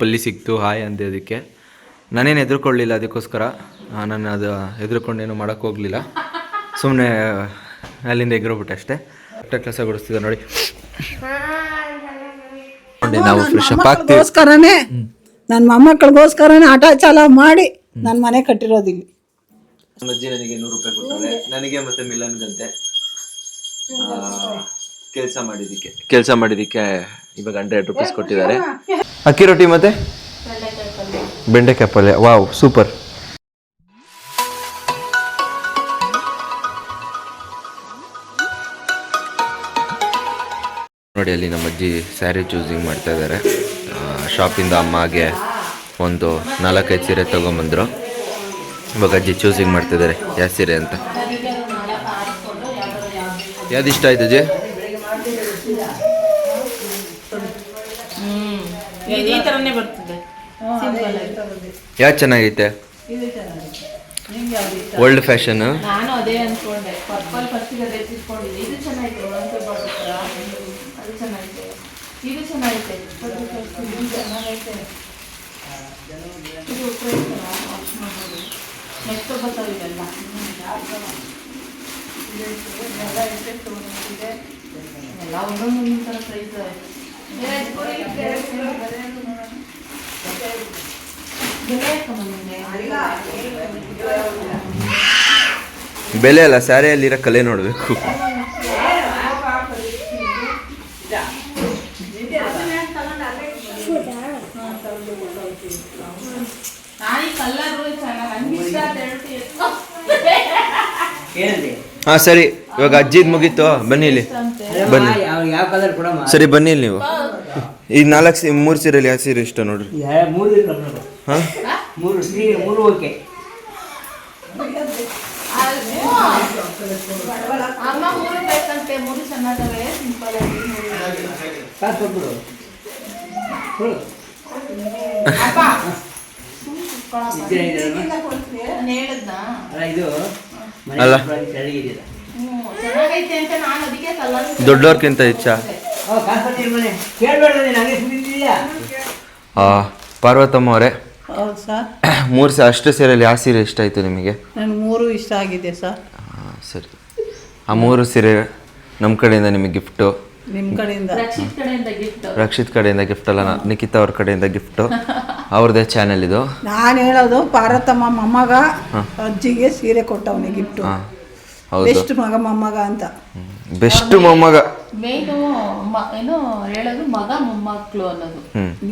ಪಲ್ಲಿ ಸಿಕ್ತು ಹಾಯ್ ಅಂದೆ ಅದಕ್ಕೆ. ನಾನೇನು ಹೆದರ್ಕೊಳ್ಳಿಲ್ಲ ಅದಕ್ಕೋಸ್ಕರ. ನಾನು ಅದು ಹೆದರ್ಕೊಂಡೇನು ಮಾಡೋಕೆ ಹೋಗಲಿಲ್ಲ. ಸುಮ್ಮನೆ ಅಲ್ಲಿಂದ ಎಗ್ರೋಬಿಟ್ಟೆ ಅಷ್ಟೇ. ಅಷ್ಟೇ ಕೆಲಸ ಕೊಡಿಸ್ತಿದ್ದೆ ನೋಡಿ. ನಾವು ಫ್ರೆಶ್ ಅಪ್ ಆಗ್ತೀವಿ. ನನ್ನ ಮೊಮ್ಮಕ್ಕಳಿಗೋಸ್ಕರನೇ ಆಟ ಚಾಲ ಮಾಡಿ ನನ್ನ ಮನೆ ಕಟ್ಟಿರೋದಿಲ್ಲಿ. ನಮ್ಮ ಅಜ್ಜಿ ನನಗೆ ನೂರು ರೂಪಾಯಿ ಕೊಟ್ಟರೆ ನನಗೆ ಮತ್ತೆ ಮಿಲನ್ಗಂತೆ. ಕೆಲಸ ಮಾಡಿದ್ದಕ್ಕೆ ಕೆಲಸ ಮಾಡಿದ್ದಕ್ಕೆ ಇವಾಗ ಹಂಡ್ರೆಡ್ ರುಪೀಸ್ ಕೊಟ್ಟಿದ್ದಾರೆ. ಅಕ್ಕಿ ರೊಟ್ಟಿ ಮತ್ತೆ? ಬೆಂಡೆಕಾಯಿ ಪಲ್ಯ. Wow super. ನೋಡಿ ಅಲ್ಲಿ ನಮ್ಮ ಅಜ್ಜಿ ಸ್ಯಾರಿ ಚೂಸಿಂಗ್ ಮಾಡ್ತಾ ಇದ್ದಾರೆ. ಶಾಪಿಂದ ಅಮ್ಮಗೆ ಒಂದು ನಾಲ್ಕೈದು ಸೀರೆ ತೊಗೊಂಬಂದರು. ಇವಾಗ ಅಜ್ಜಿ ಚೂಸಿಂಗ್ ಮಾಡ್ತಿದ್ದಾರೆ ಯಾವ ಸೀರೆ ಅಂತ? ಯಾವ್ದು. ಇಷ್ಟ ಆಯ್ತು ಅಜ್ಜಿ? ಈ ಥರನೇ ಬರ್ತದೆ. ಯಾವ್ದು ಚೆನ್ನಾಗೈತೆ ಓಲ್ಡ್ ಫ್ಯಾಷನ್ ನಾನು ಅದೇ ಅನ್ಕೊಂಡೆ. ಪರ್ಪಲ್ ಫಸ್ಟಿಗೆ ಅದೇ ಇದು ಚೆನ್ನಾಗಿದೆ ಒಳಗೆ ಅದು ಚೆನ್ನಾಗಿದೆ ಇದು ಚೆನ್ನಾಗಿದೆ ಇದು ಚೆನ್ನಾಗೈತೆ. ಇದು ಉಪಯೋಗಿಸಲ್ಲ ವಾಶ್ ಮಾಡ್ಬೋದು. ನೆಕ್ಸ್ಟ್ ಬರ್ತಾವೆ ಎಲ್ಲ ಒಂದೊಂದು ಒಂದೊಂದು ಥರ ಪ್ರೈಸ್ ಬೆಲೆ ಅಲ್ಲ ಸ್ಯಾರಿಯಲ್ಲಿರೋ ಕಲೆ ನೋಡಬೇಕು. ಹಾಂ ಸರಿ. ಇವಾಗ ಅಜ್ಜಿದ್ ಮುಗೀತು. ಬನ್ನಿ ಇಲ್ಲಿ. ಬನ್ನಿ. ಯಾವ ಕಲರ್ ಕೊಡಮ್ಮ ಸರಿ ಬನ್ನಿ ಇಲ್ಲಿ ನೀವು. ಈ ನಾಲ್ಕು ಸೀ ಮೂರು ಸೀರೆಯಲ್ಲಿ ಯಾವ ಸೀರೆ ಇಷ್ಟ ನೋಡ್ರಿ? ಮೂರು. ಹಾಂ? ಮೂರು ಮೂರು ಓಕೆ. ಅಲ್ಲ ದೊಡ್ಡವ್ರಕ್ಕಿಂತ ಹೆಚ್ಚಾ? ಪಾರ್ವತಮ್ಮ ಅವರೇ ಮೂರು ಸೀರೆ ಅಷ್ಟು ಸೀರೆಯಲ್ಲಿ ಯಾವ ಸೀರೆ ಇಷ್ಟ ಆಯಿತು ನಿಮಗೆ? ಮೂರು ಇಷ್ಟ ಆಗಿದೆ ಸರ್. ಹಾಂ ಸರಿ. ಆ ಮೂರು ಸೀರೆ ನಮ್ಮ ಕಡೆಯಿಂದ ನಿಮಗೆ ಗಿಫ್ಟು. ನಿಮ್ಮ ಕಡೆಯಿಂದ? ರಕ್ಷಿತ್ ಕಡೆಯಿಂದ ಗಿಫ್ಟ್. ರಕ್ಷಿತ್ ಕಡೆಯಿಂದ ಗಿಫ್ಟ್ ಅಲ್ಲ ನಿಖಿತಾ ಅವ್ರ ಕಡೆಯಿಂದ ಗಿಫ್ಟು. ಅವ್ರದ್ದೇ ಚಾನೆಲ್ ಇದು. ನಾನು ಹೇಳೋದು ಪಾರ್ವತಮ್ಮ ಮೊಮ್ಮಗ ಅಜ್ಜಿಗೆ ಸೀರೆ ಕೊಟ್ಟವನಿಗೆ ಗಿಫ್ಟು. ಬೆಸ್ಟ್ ಮಗ ಮೊಮ್ಮಗ ಅಂತ. ಬೆಸ್ಟ್ ಮೊಮ್ಮಗ. ಮೇನು ಏನು ಹೇಳೋದು ಮಗ ಮೊಮ್ಮಕ್ಕಳು ಅನ್ನೋದು.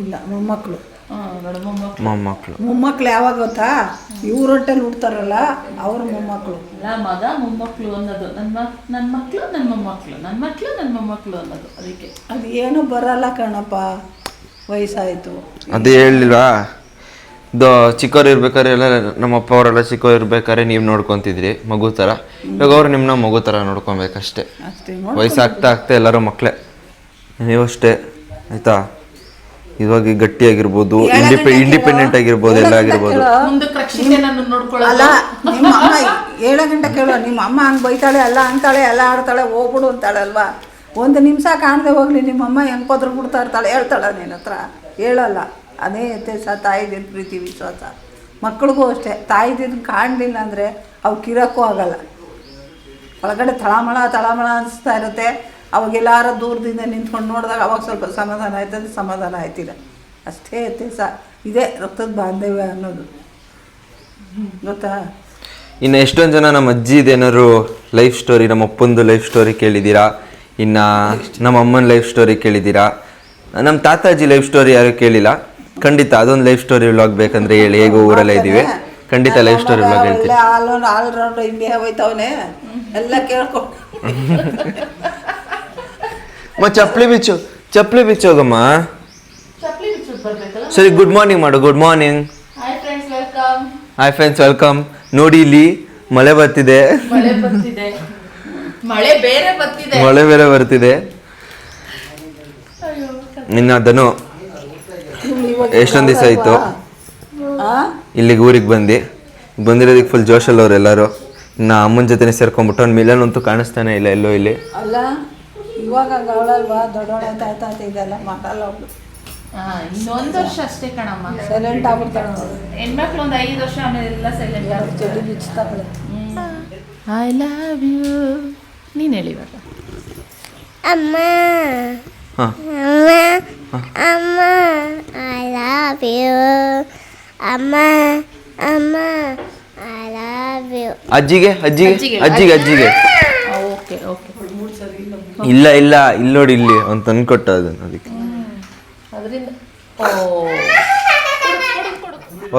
ಇಲ್ಲ ಮೊಮ್ಮಕ್ಕಳು ಮೊಮ್ಮಕ್ಕಳು ಮೊಮ್ಮಕ್ಕಳು ಮೊಮ್ಮಕ್ಳು. ಯಾವಾಗ ಗೊತ್ತಾ? ಇವ್ರ ಹೊಟ್ಟೆಲಿ ಹುಡ್ತಾರಲ್ಲ ಅವ್ರ ಮೊಮ್ಮಕ್ಕಳು ಅಲ್ಲ ಮಗ ಮೊಮ್ಮಕ್ಕಳು ಅನ್ನೋದು. ನನ್ನ ಮಕ್ ನನ್ನ ಮಕ್ಕಳು ನನ್ನ ಮೊಮ್ಮಕ್ಕಳು ನನ್ನ ಮಕ್ಕಳು ನನ್ನ ಮೊಮ್ಮಕ್ಕಳು ಅನ್ನೋದು ಅದಕ್ಕೆ. ಅದು ಏನು ಬರಲ್ಲ ಕಣಪ್ಪ. ವಯಸ್ಸಾಯ್ತು. ಅದೇ ಹೇಳಿಲ್ವಾ? ಇದು ಚಿಕ್ಕವ್ರು ಇರ್ಬೇಕಾದ್ರೆ ಎಲ್ಲ ನಮ್ಮ ಅಪ್ಪ ಅವರೆಲ್ಲ ಚಿಕ್ಕವ್ರು ಇರ್ಬೇಕಾದ್ರೆ ನೀವು ನೋಡ್ಕೊಂತಿದ್ರಿ ಮಗು ಥರ ಇವಾಗ ಅವ್ರು ನಿಮ್ಮನ್ನ ಮಗು ಥರ ನೋಡ್ಕೊಬೇಕಷ್ಟೇ. ಅಷ್ಟೇ ವಯಸ್ಸಾಗ್ತಾ ಆಗ್ತಾ ಎಲ್ಲರೂ ಮಕ್ಕಳೇ ಅಷ್ಟೇ ಆಯ್ತಾ? ಇವಾಗ ಗಟ್ಟಿಯಾಗಿರ್ಬೋದು ಇಂಡಿಪೆ ಇಂಡಿಪೆಂಡೆಂಟ್ ಆಗಿರ್ಬೋದು ಎಲ್ಲ ಆಗಿರ್ಬೋದು ಮುಂದಕ್ಕೆ ರಕ್ಷಿತೆ ನನ್ನ ನೋಡ್ಕೊಳ್ಳೋದು. ಅಲ್ಲ ನಿಮ್ಮ ಅಮ್ಮ ಏಳು ಗಂಟೆ ಕೇಳೋ ನಿಮ್ಮ ಅಮ್ಮ ಹಂಗ್ ಬೈತಾಳೆ ಅಲ್ಲ ಅಂತಾಳೆ ಎಲ್ಲ ಆಡ್ತಾಳೆ ಹೋಗ್ಬಿಡು ಅಂತಾಳೆ ಅಲ್ವಾ ಒಂದು ನಿಮಿಷ ಕಾಣದೆ ಹೋಗ್ಲಿ ನಿಮ್ಮ ಅಮ್ಮ ಹೆಂಗೆ ಪದ್ರ ಬಿಡ್ತಾ ಇರ್ತಾಳೆ ಹೇಳ್ತಾಳೆ ನಿನ್ನ ಹತ್ರ. ಹೇಳಲ್ಲ. ಅದೇ ವ್ಯತ್ಯಾಸ ತಾಯಿದಿನ ಪ್ರೀತಿ ವಿಶ್ವಾಸ. ಮಕ್ಕಳಿಗೂ ಅಷ್ಟೇ. ತಾಯಿದಿನ ಕಾಣಲಿಲ್ಲ ಅಂದರೆ ಅವ್ಕೆ ಇರೋಕ್ಕೂ ಆಗಲ್ಲ. ಒಳಗಡೆ ತಳಮಳ ತಳಮಳ ಅನಿಸ್ತಾ ಇರುತ್ತೆ. ಅವಾಗೆಲ್ಲಾರ ದೂರದಿಂದ ನಿಂತ್ಕೊಂಡು ನೋಡಿದಾಗ ಅವಾಗ ಸ್ವಲ್ಪ ಸಮಾಧಾನ ಆಯ್ತದೆ ಸಮಾಧಾನ ಆಯ್ತಿಲ್ಲ ಅಷ್ಟೇ ವ್ಯತ್ಯಾಸ ಇದೇ ರಕ್ತದ ಬಾಂಧವ್ಯ ಅನ್ನೋದು. ಗೊತ್ತಾ? ಇನ್ನು ಎಷ್ಟೊಂದು ಜನ ನಮ್ಮ ಅಜ್ಜಿದೇನಾದ್ರು ಲೈಫ್ ಸ್ಟೋರಿ ನಮ್ಮ ಅಪ್ಪಂದು ಲೈಫ್ ಸ್ಟೋರಿ ಕೇಳಿದ್ದೀರಾ? ಇನ್ನು ನಮ್ಮ ಅಮ್ಮನ ಲೈಫ್ ಸ್ಟೋರಿ ಕೇಳಿದ್ದೀರಾ? ನಮ್ಮ ತಾತಾಜಿ ಲೈಫ್ ಸ್ಟೋರಿ ಯಾರು ಕೇಳಿಲ್ಲ? ಖಂಡಿತ ಅದೊಂದು ಲೈಫ್ ಸ್ಟೋರಿ ವ್ಲಾಗ್ ಬೇಕಂದ್ರೆ ಹೇಳಿ. ಹೇಗೆ ಊರಲ್ಲೇ ಇದೀವಿ ಖಂಡಿತ ಲೈಫ್ ಸ್ಟೋರಿ ವ್ಲಾಗ್ ಹೇಳ್ತೀನಿ. ಆಲ್ ಆಲ್ ರೌಂಡ್ ಇಂಡಿಯಾ ಹೋಯ್ತವನೆ. ಎಲ್ಲ ಕೇಳ್ಕೊಂಡು. ಮ ಚಪ್ಪಲಿ ಬಿಚ್ಚು ಚಪ್ಪಲಿ ಬಿಚ್ಚು ಹೋಗಮ್ಮ. ಸರಿ ಗುಡ್ ಮಾರ್ನಿಂಗ್ ಮಾಡು good morning hi friends welcome hi friends welcome ನೋಡಿ ಇಲ್ಲಿ ಮಳೆ ಬರ್ತಿದೆ. ಮಳೆ ಬರ್ತಿದೆ. ಮಳೆ ಬೇರೆ ಬರ್ತಿದೆ. ಮಳೆ ಬೇರೆ ಬರ್ತಿದೆ. ನಿನ್ನ ಅದನ್ನು ಎಷ್ಟೊಂದು ದಿವಸ ಆಯಿತು? ಇಲ್ಲಿಗೆ ಊರಿಗೆ ಬಂದು. ಬಂದಿರೋದಕ್ಕೆ ಫುಲ್ ಜೋಶಲ್ಲಿ ಅವ್ರು ಎಲ್ಲರೂ ನಾ ಅಮ್ಮನ ಜೊತೆ ಸೇರ್ಕೊಂಡ್ಬಿಟ್ಟು ಅವ್ನು ಮಿಲನ್ ಅಂತೂ ಕಾಣಿಸ್ತಾನೆ ಇಲ್ಲ ಎಲ್ಲೋ ಇಲ್ಲಿ. ಅಲ್ಲ ಇವಾಗ ಅವಳಲ್ವಾ? ದೊಡ್ಡವಳೆ ತಾಯ್ತಾ ಇದೆಲ್ಲ ಮಾಡಲ್ಲ ಅವಳು. ಇನ್ನೊಂದು ವರ್ಷ ಅಷ್ಟೇ ಕಣಮ್ಮ. ಸೈಲೆಂಟ್ ಆಗ್ಬಿಡ್ತಾಳೆ ಹೆಣ್ಮಕ್ಳು ಒಂದು ಐದು ವರ್ಷ ಆಮೇಲೆ ಎಲ್ಲ ಸೈಲೆಂಟ್ ಚಳಿ ಬಿಚ್ತಾಳೆ. ಐ ಲವ್ ಯು ನೀನು ಹೇಳಿ ಇವಾಗ. ಅಮ್ಮ. ಅಮ್ಮ ಅಮ್ಮ ಐ ಲವ್ ಯು ಅಮ್ಮ ಅಮ್ಮ ಐ ಲವ್ ಯು ಅಜ್ಜಿಗೆ ಅಜ್ಜಿಗೆ? ಅಜ್ಜಿಗೆ. ಅಜ್ಜಿಗೆ ಅಜ್ಜಿಗೆ. Okay okay. ಇಲ್ಲ ಇಲ್ಲ ಇಲ್ಲಿ ನೋಡಿ ಇಲ್ಲಿ ಅವ್ನು ತಂದು ಕೊಟ್ಟ ಅದನ್ನು ಅದಕ್ಕೆ. ಅದರಿಂದ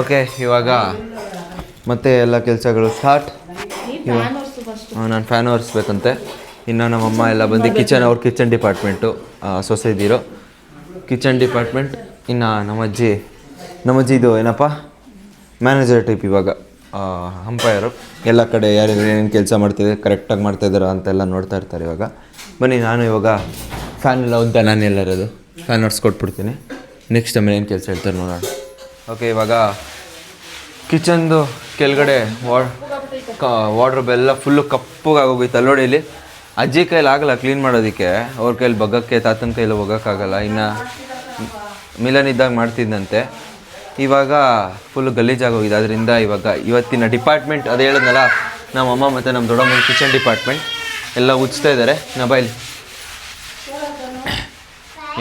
ಓಕೆ ಇವಾಗ ಮತ್ತೆ ಎಲ್ಲ ಕೆಲಸಗಳು ಸ್ಟಾರ್ಟ್. ನಾನು ಫ್ಯಾನ್ ಒರೆಸ್ಬೇಕಂತೆ. ಇನ್ನು ನಮ್ಮಮ್ಮ ಎಲ್ಲ ಬಂದು ಕಿಚನ್ ಅವ್ರ ಕಿಚನ್ ಡಿಪಾರ್ಟ್ಮೆಂಟು ಸೊಸೈಟಿರು ಕಿಚನ್ ಡಿಪಾರ್ಟ್ಮೆಂಟ್. ಇನ್ನು ನಮ್ಮಜ್ಜಿ ನಮ್ಮಜ್ಜಿ ಇದು ಏನಪ್ಪ? ಮ್ಯಾನೇಜರ್ ಟೈಪ್ ಇವಾಗ. ಅಂಪೈರು ಎಲ್ಲ ಕಡೆ ಯಾರ್ಯಾರು ಏನೇನು ಕೆಲಸ ಮಾಡ್ತಿದ್ದಾರೆ ಕರೆಕ್ಟಾಗಿ ಮಾಡ್ತಾಯಿದ್ದಾರೋ ಅಂತೆಲ್ಲ ನೋಡ್ತಾ ಇರ್ತಾರೆ ಇವಾಗ. ಬನ್ನಿ, ನಾನು ಇವಾಗ ಫ್ಯಾನ್ ಎಲ್ಲ ಉದ್ದ ನಾನು ಇರೋದು ಫ್ಯಾನ್ ಹೊಡ್ಸ್ಕೊಟ್ಬಿಡ್ತೀನಿ ನೆಕ್ಸ್ಟ್ ಆಮೇಲೆ ಏನು ಕೆಲಸ ಹೇಳ್ತಾರೆ ನೋಡೋಣ. ಓಕೆ ಇವಾಗ ಕಿಚನ್ದು ಕೆಳಗಡೆ ವಾಡ್ ವಾರ್ಡ್ರೋಬ್ ಎಲ್ಲ ಫುಲ್ಲು ಕಪ್ಪಗಾಗೋಗಿತ್ತು ನೋಡಿ ಇಲ್ಲಿ. ಅಜ್ಜಿ ಕೈಲಿ ಆಗಲ್ಲ ಕ್ಲೀನ್ ಮಾಡೋದಕ್ಕೆ. ಅವ್ರ ಕೈಲಿ ಬಗ್ಗಕ್ಕೆ, ತಾತನ ಕೈಲಿ ಹೋಗೋಕ್ಕಾಗಲ್ಲ ಇನ್ನು ಮಿಲನ್ ಇದ್ದಾಗ ಮಾಡ್ತಿದ್ದಂತೆ ಇವಾಗ ಫುಲ್ ಗಲೀಜಾಗೋಗಿದೆ. ಅದರಿಂದ ಇವಾಗ ಇವತ್ತಿನ ಡಿಪಾರ್ಟ್ಮೆಂಟ್ ಅದು ಹೇಳಿದ್ನಲ್ಲ ನಮ್ಮ ಅಮ್ಮ ಮತ್ತು ನಮ್ಮ ದೊಡ್ಡಮ್ಮನ ಕಿಚನ್ ಡಿಪಾರ್ಟ್ಮೆಂಟ್ ಎಲ್ಲ ಉಚ್ತಾ ಇದ್ದಾರೆ ಮೊಬೈಲ್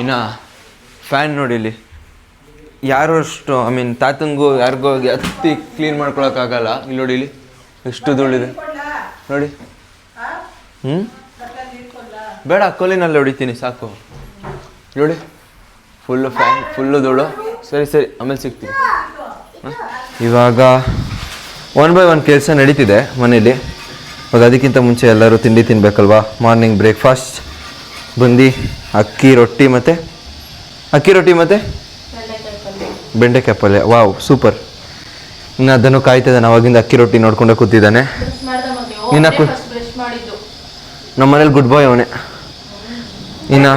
ಇನ್ನು ಫ್ಯಾನ್ ನೋಡಿ ಇಲ್ಲಿ. ಯಾರು ಅಷ್ಟು ಐ ಮೀನ್ ತಾತಂಗೂ, ಯಾರಿಗೂ ಹತ್ತಿ ಕ್ಲೀನ್ ಮಾಡ್ಕೊಳಕ್ಕಾಗಲ್ಲ. ಇಲ್ಲಿ ನೋಡಿ ಇಲ್ಲಿ. ಎಷ್ಟು ಧೂಳಿದೆ. ನೋಡಿ. ಹ್ಞೂ ಬೇಡ ಕೊಲಿನಲ್ಲಿ ಹೊಡಿತೀನಿ ಸಾಕು. ನೋಡಿ ಫುಲ್ಲು ಫ್ಯಾನ್ ಫುಲ್ಲು ಧೂಳು ಸರಿ ಸರಿ ಆಮೇಲೆ ಸಿಗ್ತೀವಿ ಹ? ಇವಾಗ ಒನ್ ಬೈ ಒನ್ ಕೆಲಸ ನಡೀತಿದೆ ಮನೇಲಿ. ಇವಾಗ ಅದಕ್ಕಿಂತ ಮುಂಚೆ ಎಲ್ಲರೂ ತಿಂಡಿ ತಿನ್ನಬೇಕಲ್ವಾ ಮಾರ್ನಿಂಗ್ ಬ್ರೇಕ್ಫಾಸ್ಟ್ ಬಂದು ಅಕ್ಕಿ ರೊಟ್ಟಿ ಮತ್ತು? ಅಕ್ಕಿ ರೊಟ್ಟಿ ಮತ್ತು? ಬೆಂಡೆಕಾಯಿ ಪಲ್ಯ. ವಾವ್ ಸೂಪರ್ ಇನ್ನು ಅದನ್ನು ಕಾಯ್ತಿದ್ದಾನೆ ಅವಾಗಿಂದ ಅಕ್ಕಿ ರೊಟ್ಟಿ ನೋಡ್ಕೊಂಡೇ ಕೂತಿದ್ದಾನೆ. ಇನ್ನು ನಮ್ಮ ಮನೇಲಿ ಗುಡ್ ಬಾಯ್ ಅವನೇ. ಇನ್ನು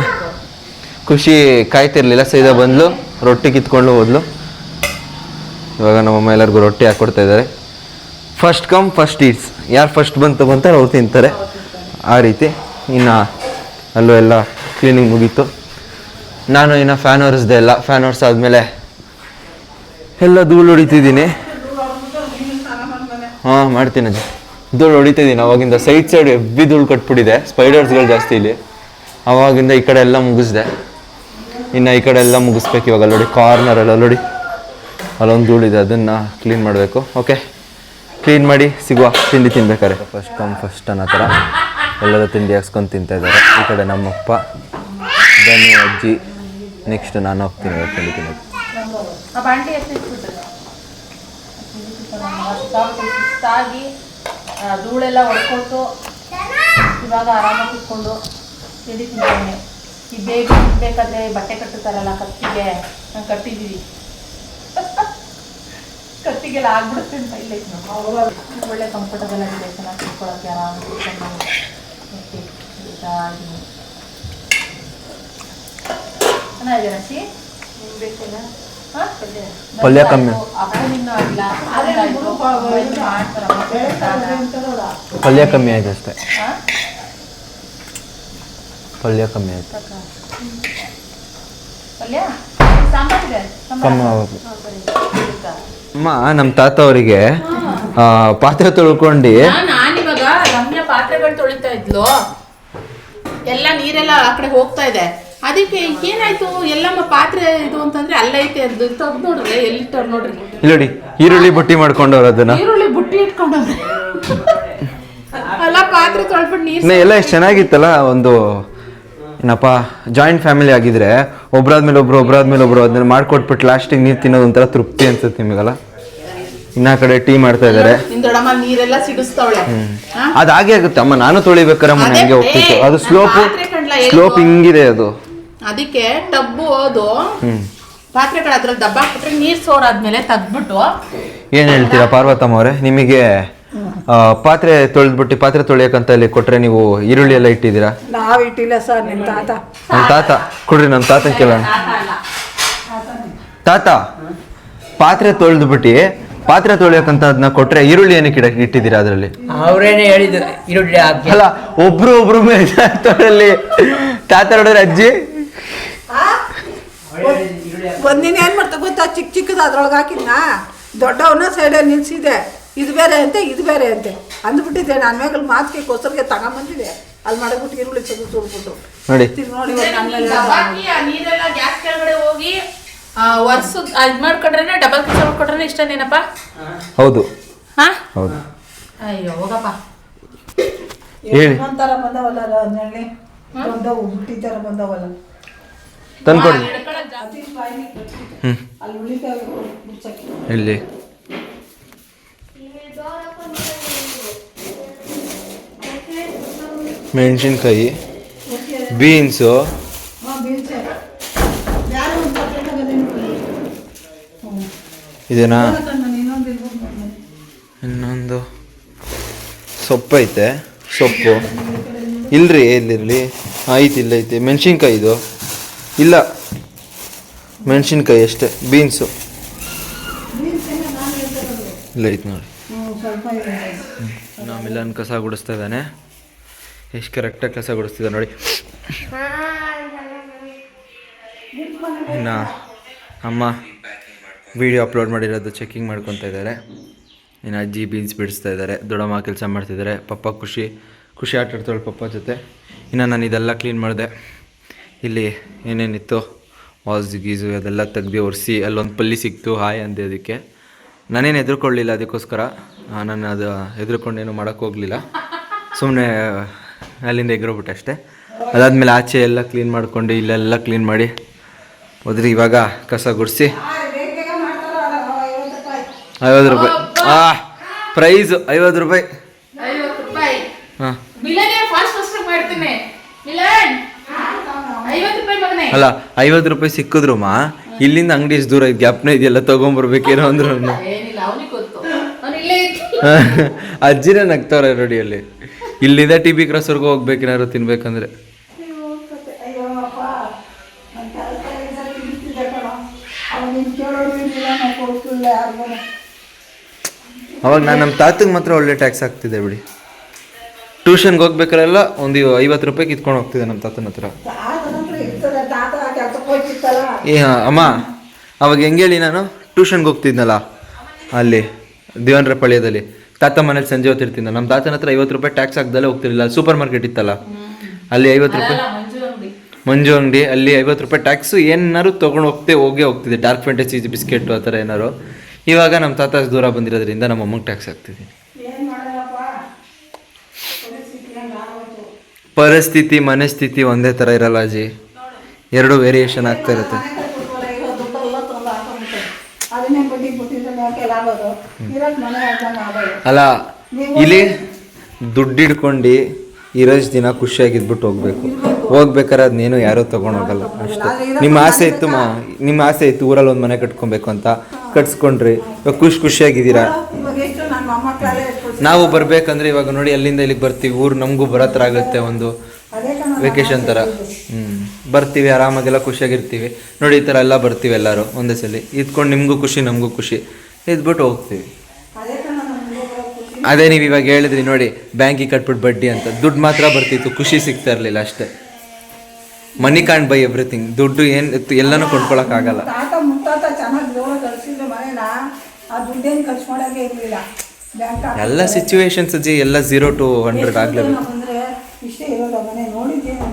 ಖುಷಿ ಕಾಯ್ತಿರ್ಲಿಲ್ಲ, ಸೀದಾ ಬಂದ್ಲು, ರೊಟ್ಟಿ ಕಿತ್ಕೊಂಡು ಹೋದ್ಲು. ಇವಾಗ ನಮ್ಮಮ್ಮ ಎಲ್ಲರಿಗೂ ರೊಟ್ಟಿ ಹಾಕ್ಕೊಡ್ತಾ ಇದ್ದಾರೆ. ಫಸ್ಟ್ ಕಮ್ ಫಸ್ಟ್ ಈಟ್ಸ್ ಯಾರು ಫಸ್ಟ್ ಬಂತು ಬಂತಾರೆ ಅವ್ರು ತಿಂತಾರೆ. ಆ ರೀತಿ ಇನ್ನು ಅಲ್ಲೂ ಎಲ್ಲ ಕ್ಲೀನಿಂಗ್ ಮುಗೀತು. ನಾನು ಇನ್ನು ಫ್ಯಾನ್ ಒರೆಸ್ದೆ ಎಲ್ಲ ಫ್ಯಾನ್ ಹೊರಿಸಾದ್ಮೇಲೆ ಎಲ್ಲ ಧೂಳು ಹೊಡಿತಿದ್ದೀನಿ. ಹಾಂ, ಮಾಡ್ತೀನಿ ಅಜ್ಜಿ ಧೂಳು ಹೊಡಿತಿದ್ದೀನಿ. ಅವಾಗಿಂದ ಸೈಡ್ ಸೈಡ್ ಎಬ್ಬಿ ಧೂಳು ಕಟ್ಬಿಟ್ಟಿದೆ. ಸ್ಪೈಡರ್ಸ್ಗಳು ಜಾಸ್ತಿ ಇಲ್ಲಿ. ಅವಾಗಿಂದ ಈ ಕಡೆ ಎಲ್ಲ ಮುಗಿಸ್ದೆ. ಇನ್ನು ಈ ಕಡೆ ಎಲ್ಲ ಮುಗಿಸ್ಬೇಕು ಇವಾಗ. ಅಲ್ಲಿ ಕಾರ್ನರಲ್ಲಿ ಅಲ್ಲೋಡಿ. ನೋಡಿ ಅಲ್ಲೊಂದು ಧೂಳಿದೆ ಅದನ್ನು ಕ್ಲೀನ್ ಮಾಡಬೇಕು. ಓಕೆ ಕ್ಲೀನ್ ಮಾಡಿ ಸಿಗುವ. ತಿಂಡಿ ತಿನ್ಬೇಕಾರೆ ಫಸ್ಟ್ ಕಮ್ ಫಸ್ಟ್ ಅನ್ನೋ ಥರ. ಎಲ್ಲರೂ ತಿಂಡಿ ಹಾಕ್ಸ್ಕೊಂಡು ತಿಂತಾ ಇದ್ದಾರೆ. ಈ ಕಡೆ ನಮ್ಮಪ್ಪ ಬನ್ನಿ ಅಜ್ಜಿ. ನೆಕ್ಸ್ಟ್ ನಾನು ಹೋಗ್ತೀನಿ ಇವಾಗ ತಿಂಡಿ ತಿನ್ನೋದು ಧೂಳೆಲ್ಲ ಹೊಡ್ಕೊಟ್ಟು ಇವಾಗ ಆರಾಮಾಗಿ ಕುತ್ಕೊಂಡು. ತಿಂಡಿ ತಿಂತಾನೆ ಈ ಬೇಗ ಬೇಕಾದ್ರೆ ಬಟ್ಟೆ ಕಟ್ಟುತ್ತಾರಲ್ಲ ಕತ್ತಿಗೆ ನಾನು ಕಟ್ಟಿದ್ದೀವಿ ಕತ್ತಿಗೆಲ್ಲ ಆಗ್ಬಿಡುತ್ತೆ ಅಂತ ಇಲ್ಲ. ಒಳ್ಳೆ ಕಂಫರ್ಟಬಲ್ ಆಗಿದೆ ಚೆನ್ನಾಗಿ ಕುತ್ಕೊಳ್ಳೋಕ್ಕೆ ಆರಾಮ ಕುತ್ಕೊಂಡು. ಚೆನ್ನಾಗಿದೆ ರಶಿ ಬೇಕಿಲ್ಲ ಪಲ್ಯ ಕಮ್ಮಿ. ಪಲ್ಯ ಕಮ್ಮಿ ಆಯ್ತು ಅಷ್ಟೇ. ಹಾ? ಪಲ್ಯ ಕಮ್ಮಿ ಆಯ್ತು. ಕಮ್ಮಿ. ಅಮ್ಮ ನಮ್ಮ ತಾತ ಅವರಿಗೆ ಪಾತ್ರೆ ತೊಳ್ಕೊಂಡು ನಾನಿವಾಗ ರಮ್ಯ ಪಾತ್ರೆಗಳು ತೊಳಿತಾ ಇದ್ಲು. ಎಲ್ಲ ನೀರೆಲ್ಲ ಆ ಕಡೆ ಹೋಗ್ತಾ ಇದೆ. ಅದಕ್ಕೆ ಏನಾಯ್ತು? ಎಲ್ಲಮ್ಮ ಪಾತ್ರೆ ಇದು ಅಂತಂದ್ರೆ ಅಲ್ಲೈತೆ ಅದು ತೆಗ್ದು ನೋಡ್ರಿ ಎಲ್ಲಿಟ್ಟವ್ರು ನೋಡ್ರಿ? ಇಲ್ಲಿ ನೋಡಿ ಈರುಳ್ಳಿ ಬುಟ್ಟಿ ಮಾಡ್ಕೊಂಡವ್ರು ಅದನ್ನ. ಈರುಳ್ಳಿ ಬುಟ್ಟಿ ಇಟ್ಕೊಂಡವ್ರೆ. ಅಲ್ಲ ಪಾತ್ರೆ ತೊಳ್ಬಿಟ್ಟು ನೀರು ಎಲ್ಲ ಎಷ್ಟು ಚೆನ್ನಾಗಿತ್ತಲ್ಲ ಒಂದು ಏನಪ್ಪ ಜಾಯಿಂಟ್ ಫ್ಯಾಮಿಲಿ ಆಗಿದ್ರೆ ಒಬ್ರಾದ್ಮೇಲೆ ಒಬ್ರು ಒಬ್ರಾದ್ಮೇಲೆ ಒಬ್ರು ಅದನ್ನ ಮಾಡ್ಕೊಟ್ಬಿಟ್ಟು ಲಾಸ್ಟಿಗೆ ನೀರು ತಿನ್ನೋದು ಒಂಥರ ತೃಪ್ತಿ ಅನ್ಸುತ್ತೆ ನಿಮಗೆಲ್ಲ? ಇನ್ನ ಕಡೆ ಟೀ ಮಾಡ್ತಾ ಇದಾರೆ. ಅದಾಗೆ ಆಗುತ್ತೆ. ಅಮ್ಮ ನಾನು ತೊಳಿಬೇಕಾರೆ ಅಮ್ಮ ನನಗೆ ಹೋಗ್ತಿತ್ತು ಅದು ಸ್ಲೋಪ್ ಸ್ಲೋಪ್ ಹಿಂಗಿದೆ ಅದು. ಅದಕ್ಕೆ ಟಬ್ಬು ಅದು ಪಾತ್ರೆಗಳ ಅದ್ರಲ್ಲಿ ದಬ್ಬ ಹಾಕ್ಬಿಟ್ರೆ ನೀರ್ ಸೋರಾದ್ಮೇಲೆ ತೆಗ್ದ್ಬಿಟ್ಟು ಏನು ಹೇಳ್ತೀರಾ ಪಾರ್ವತಮ್ಮ ಅವರೇ? ನಿಮಗೆ ಪಾತ್ರೆ ತೊಳೆದ್ಬಿಟ್ಟು ಪಾತ್ರೆ ತೊಳೆಯಕ್ಕಂತ ಇಲ್ಲಿ ಕೊಟ್ರೆ ನೀವು ಈರುಳ್ಳಿ ಎಲ್ಲ ಇಟ್ಟಿದ್ದೀರಾ? ನಾವು ಇಟ್ಟಿಲ್ಲ ಸರ್ ನಿಮ್ಮ ತಾತ. ನಮ್ಮ ತಾತ? ಕೊಡ್ರಿ ನಮ್ಮ ತಾತ ಕೇಳೋಣ. ತಾತ ಪಾತ್ರೆ ತೊಳೆದ್ಬಿಟ್ಟು ಪಾತ್ರೆ ತೊಳಿಯಕ್ಕಂತ ಅದನ್ನ ಕೊಟ್ರೆ ಈರುಳ್ಳಿ ಏನಕ್ಕೆ ಇಡಕ್ಕೆ ಇಟ್ಟಿದ್ದೀರಾ ಅದರಲ್ಲಿ? ಅವರೇನೆ ಹೇಳಿದ್ರು ಈರುಳ್ಳಿ ಹಾಕಿ ಅಲ್ಲ ಒಬ್ರು ಒಬ್ರು ಮೇಲೆ ತೊಳೆಯಲ್ಲಿ ತಾತ ನೋಡಿದ್ರೆ ಅಜ್ಜಿ ಒಂದಿನ ಏನ್ ಮಾಡ್ತಾ ಗೊತ್ತಾ? ಚಿಕ್ಕ ಚಿಕ್ಕದ ಅದ್ರೊಳಗೆ ಹಾಕಿದ್ನ? ದೊಡ್ಡವನ ಸೈಡಲ್ಲಿ ನಿಲ್ಸಿದೆ. ಇದು ಬೇರೆ ಅಂತೆ ಇದು ಬೇರೆ ಅಂತೆ. ಅಂದ್ಬಿಟ್ಟಿದ್ದೆ ನನ್ನ ಮೇಲೆ ಮಾತಿಗೆ ಕೋಸರ್ಗೆ ತಗೊಂಬಂದಿದೆ ಅಲ್ಲಿ ಮಾಡಿಬಿಟ್ಟು ಈರುಳ್ಳಿ ಚದು ಸುಡ್ಬಿಟ್ಟು ನೋಡಿ. ತಿರ್ಗಿ ನೋಡಿ ಇವಾಗ ನನ್ನ ಮೇಲೆ ದಬಾಕಿ ಆ ನೀರೆಲ್ಲ ಗ್ಯಾಸ್ ಕೆಳಗಡೆ ಹೋಗಿ ವರ್ಷ ಇದು ಮಾಡ್ಕೊಂಡ್ರೆ ಡಬಲ್ ಕೆಲಸ ಮಾಡ್ಕೊಂಡ್ರೆ ಇಷ್ಟನೇನಪ್ಪ? ಹೌದು. ಹಾ? ಹೌದು. ಅಯ್ಯೋ ಹೋಗಪ್ಪ. ಹೇಳಿ. ಒಂಥರ ಬಂದವಲ್ಲ ನಲ್ಲಿ ಬಂದವು ಬುಟ್ಟಿ ಥರ ಬಂದವಲ್ಲ. ತಂದ್ಕೊಡಿ ಹ್ಞೂ ಇಲ್ಲಿ ಮೆಣಸಿನ್ಕಾಯಿ, ಬೀನ್ಸು. ಇದೇನಾ ನಾನು ಇನ್ನೊಂದು ಸೊಪ್ಪು ಐತೆ, ಸೊಪ್ಪು. ಇಲ್ರಿ ಎಲ್ಲಿರಲಿ ಆಯ್ತು ಇಲ್ಲ ಐತೆ. ಮೆಣಸಿನ್ಕಾಯಿ ಇದು. ಇಲ್ಲ. ಮೆಣಸಿನ್ಕಾಯಿ ಅಷ್ಟೇ, ಬೀನ್ಸು. ಇಲ್ಲ ಐತೆ ನೋಡಿ. ಸ್ವಲ್ಪ ಮಿಲನ್ ಕಸ ಗುಡಿಸ್ತಾ ಇದ್ದಾನೆ. ಎಷ್ಟು ಕರೆಕ್ಟಾಗಿ ಕಸ ಗುಡಿಸ್ತಿದ್ದ ನೋಡಿ. ಇನ್ನು ಅಮ್ಮ ವಿಡಿಯೋ ಅಪ್ಲೋಡ್ ಮಾಡಿರೋದು ಚೆಕಿಂಗ್ ಮಾಡ್ಕೊತಾ ಇದ್ದಾರೆ. ಇನ್ನು ಅಜ್ಜಿ ಬೀನ್ಸ್ ಬಿಡಿಸ್ತಾ ಇದ್ದಾರೆ. ದೊಡ್ಡಮ್ಮ ಕೆಲಸ ಮಾಡ್ತಿದ್ದಾರೆ. ಪಪ್ಪ ಖುಷಿ ಖುಷಿ ಆಟ ಆಡ್ತಾಳೆ ಪಪ್ಪ ಜೊತೆ. ಇನ್ನು ನಾನು ಇದೆಲ್ಲ ಕ್ಲೀನ್ ಮಾಡಿದೆ. ಇಲ್ಲಿ ಏನೇನಿತ್ತು ವಾಸ್ ಗೀಸು ಅದೆಲ್ಲ ತೆಗ್ದು ಒರೆಸಿ ಅಲ್ಲೊಂದು ಪಲ್ಲಿ ಸಿಕ್ತು. ಹಾಯ್ ಅಂದೆ ಅದಕ್ಕೆ. ನಾನೇನು ಹೆದರ್ಕೊಳ್ಳಿಲ್ಲ ಅದಕ್ಕೋಸ್ಕರ. ನಾನು ಅದು ಹೆದರ್ಕೊಂಡೇನು ಮಾಡೋಕ್ಕೆ ಹೋಗಲಿಲ್ಲ. ಸುಮ್ಮನೆ ಅಲ್ಲಿಂದ ಎಗ್ರೋಬಿಟ್ಟೆ ಅಷ್ಟೇ. ಅದಾದಮೇಲೆ ಆಚೆ ಎಲ್ಲ ಕ್ಲೀನ್ ಮಾಡ್ಕೊಂಡು ಇಲ್ಲೆಲ್ಲ ಕ್ಲೀನ್ ಮಾಡಿ ಹೋದ್ರಿ ಇವಾಗ ಕಸ ಗುಡಿಸಿ. ಐವತ್ತು ರೂಪಾಯಿ. ಆ ಪ್ರೈಸ್ ಐವತ್ತು ರೂಪಾಯಿ. ಹಾಂ. ಅಲ್ಲ ಐವತ್ತು ರೂಪಾಯಿ ಸಿಕ್ಕಿದ್ರು ಮಾ ಇಲ್ಲಿಂದ ಅಂಗಡಿ ದೂರ ಗ್ಯಾಪ್ನ ಇದೆಯಲ್ಲ ತೊಗೊಂಬರ್ಬೇಕೇನೋ ಅಂದ್ರು ಏನಿಲ್ಲ ಅವನಿಗೆ ಗೊತ್ತು ಅವ್ನು ಇಲ್ಲೇ ಇತ್ತು ಅಜ್ಜಿನೇ ನಗ್ತವ್ರೆ ರೋಡಿಯಲ್ಲಿ ಇಲ್ಲಿಂದ ಟಿ ಬಿ ಕ್ರಾಸ್ವರೆಗೂ ಹೋಗ್ಬೇಕೇನಾದ್ರು ತಿನ್ಬೇಕಂದ್ರೆ. ಅವಾಗ ನಾನು ನಮ್ಮ ತಾತಗೆ ಮಾತ್ರ ಒಳ್ಳೆ ಟ್ಯಾಕ್ಸ್ ಆಗ್ತಿದೆ ಬಿಡಿ. ಟ್ಯೂಷನ್ಗೆ ಹೋಗ್ಬೇಕಾರೆಲ್ಲ ಒಂದು ಐವತ್ತು ರೂಪಾಯಿ ಕಿತ್ಕೊಂಡು ಹೋಗ್ತಿದೆ ನಮ್ಮ ತಾತನ ಹತ್ರ. ಏ, ಅಮ್ಮ, ಅವಾಗ ಹೆಂಗೆ ಹೇಳಿ ನಾನು? ಟ್ಯೂಷನ್ಗೆ ಹೋಗ್ತಿದ್ನಲ್ಲ, ಅಲ್ಲಿ. ದೇವನರ ಪಾಳ್ಯದಲ್ಲಿ. ತಾತ ಮನೇಲಿ ಸಂಜೆ ಹೊತ್ತಿರ್ತೀನಿ ನಮ್ಮ ತಾತನ ಹತ್ರ ಐವತ್ತು ರೂಪಾಯಿ ಟ್ಯಾಕ್ಸ್ ಹಾಕ್ದಲ್ಲೇ ಹೋಗ್ತಿರಲಿಲ್ಲ. ಅಲ್ಲಿ ಸೂಪರ್ ಮಾರ್ಕೆಟ್ ಇತ್ತಲ್ಲ? ಅಲ್ಲಿ ಐವತ್ತು ರೂಪಾಯಿ ಮಂಜು ಅಂಗಡಿ. ಅಲ್ಲಿ ಐವತ್ತು ರೂಪಾಯಿ ಟ್ಯಾಕ್ಸು ಏನಾರು ತೊಗೊಂಡು ಹೋಗ್ತೇ ಹೋಗೇ ಹೋಗ್ತಿದೆ ಡಾರ್ಕ್ ಫ್ಯಾಂಟಸಿ ಬಿಸ್ಕೆಟ್ ಆ ಥರ ಏನಾರು ಇವಾಗ ನಮ್ಮ ತಾತ ದೂರ ಬಂದಿರೋದ್ರಿಂದ ನಮ್ಮ ಅಮ್ಮಗೆ ಟ್ಯಾಕ್ಸ್ ಹಾಕ್ತಿದೆ ಪರಿಸ್ಥಿತಿ ಮನಸ್ಥಿತಿ ಒಂದೇ ಥರ ಇರಲ್ಲ ಅಜ್ಜಿ. ಎರಡು ವೇರಿಯೇಷನ್ ಆಗ್ತಾ ಇರುತ್ತೆ. ಆಗೋದು ಇರೋದು ಮನೆ ಆದಂಗೆ ಆಗೋದು ಅಲ್ಲ ಇಲ್ಲಿ ದುಡ್ಡು ಹಿಡ್ಕೊಂಡು ಇರೋಷ್ಟು ದಿನ ಖುಷಿಯಾಗಿದ್ಬಿಟ್ಟು ಹೋಗ್ಬೇಕು. ಹೋಗ್ಬೇಕಾದ್ರೆ ಅದನ್ನೇನು ಯಾರೂ ತಗೊಂಡೋಗಲ್ಲ. ಅಷ್ಟೇ. ನಿಮ್ಮ ಆಸೆ ಇತ್ತು ಮಾ ನಿಮ್ಮ ಆಸೆ ಇತ್ತು ಊರಲ್ಲಿ ಒಂದು ಮನೆ ಕಟ್ಕೊಬೇಕು ಅಂತ. ಕಟ್ಸ್ಕೊಂಡ್ರಿ. ಇವಾಗ ಖುಷಿ ಖುಷಿಯಾಗಿದ್ದೀರಾ? ಇವಾಗ ಎಷ್ಟು ನನ್ನ ಮೊಮ್ಮಕ್ಕಳಲ್ಲೇ ಇಟ್ಬಿಟ್ಟು ನಾವು ಬರ್ಬೇಕಂದ್ರೆ ಇವಾಗ ನೋಡಿ ಅಲ್ಲಿಂದ ಇಲ್ಲಿಗೆ ಬರ್ತೀವಿ. ಊರು ನಮಗೂ ಬರೋ ಥರ ಆಗುತ್ತೆ ಒಂದು ಅದೇ ಕಣ ವೆಕೇಶನ್ ಥರ. ಹ್ಞೂ ಬರ್ತೀವಿ ಆರಾಮಾಗೆಲ್ಲ ಖುಷಿಯಾಗಿರ್ತೀವಿ. ನೋಡಿ ಈ ಥರ ಎಲ್ಲ ಬರ್ತೀವಿ ಎಲ್ಲರೂ ಒಂದೇ ಸಲ. ಇದ್ಕೊಂಡು ನಿಮಗೂ ಖುಷಿ ನಮಗೂ ಖುಷಿ. ಇದ್ಬಿಟ್ಟು ಹೋಗ್ತೀವಿ. ಅದೇ ನೀವು ಇವಾಗ ಹೇಳಿದ್ರಿ ನೋಡಿ ಬ್ಯಾಂಕಿಗೆ ಕಟ್ಬಿಟ್ಟು ಬಡ್ಡಿ ಅಂತ. ದುಡ್ಡು ಮಾತ್ರ ಬರ್ತಿತ್ತು ಖುಷಿ ಸಿಗ್ತಾ ಇರಲಿಲ್ಲ ಅಷ್ಟೇ. Money can't buy everything. ದುಡ್ಡು ಏನು ಎಲ್ಲನೂ ಕೊಂಡ್ಕೊಳಕ್ಕಾಗಲ್ಲ ತಾತ ಮುತ್ತಾತ ಚೆನ್ನಾಗಿ ಜೋಳ ಕಳ್ಸಿದ್ರೆ ಮನೇನ ಆ ದುಡ್ಡೇನು ಖರ್ಚು ಮಾಡೋಂಗೆ ಇರಲಿಲ್ಲ. ಬ್ಯಾಂಕ್ ಎಲ್ಲ ಸಿಚುವೇಶನ್ಸ್ ಅಜ್ಜಿ ಎಲ್ಲ ಝೀರೋ ಟು ಹಂಡ್ರೆಡ್ ಆಗ್ಲೇ ಬಂದರೆ ಇಷ್ಟೇ ಇರೋದು ಮನೆ ನೋಡಿದ್ದೀನಿ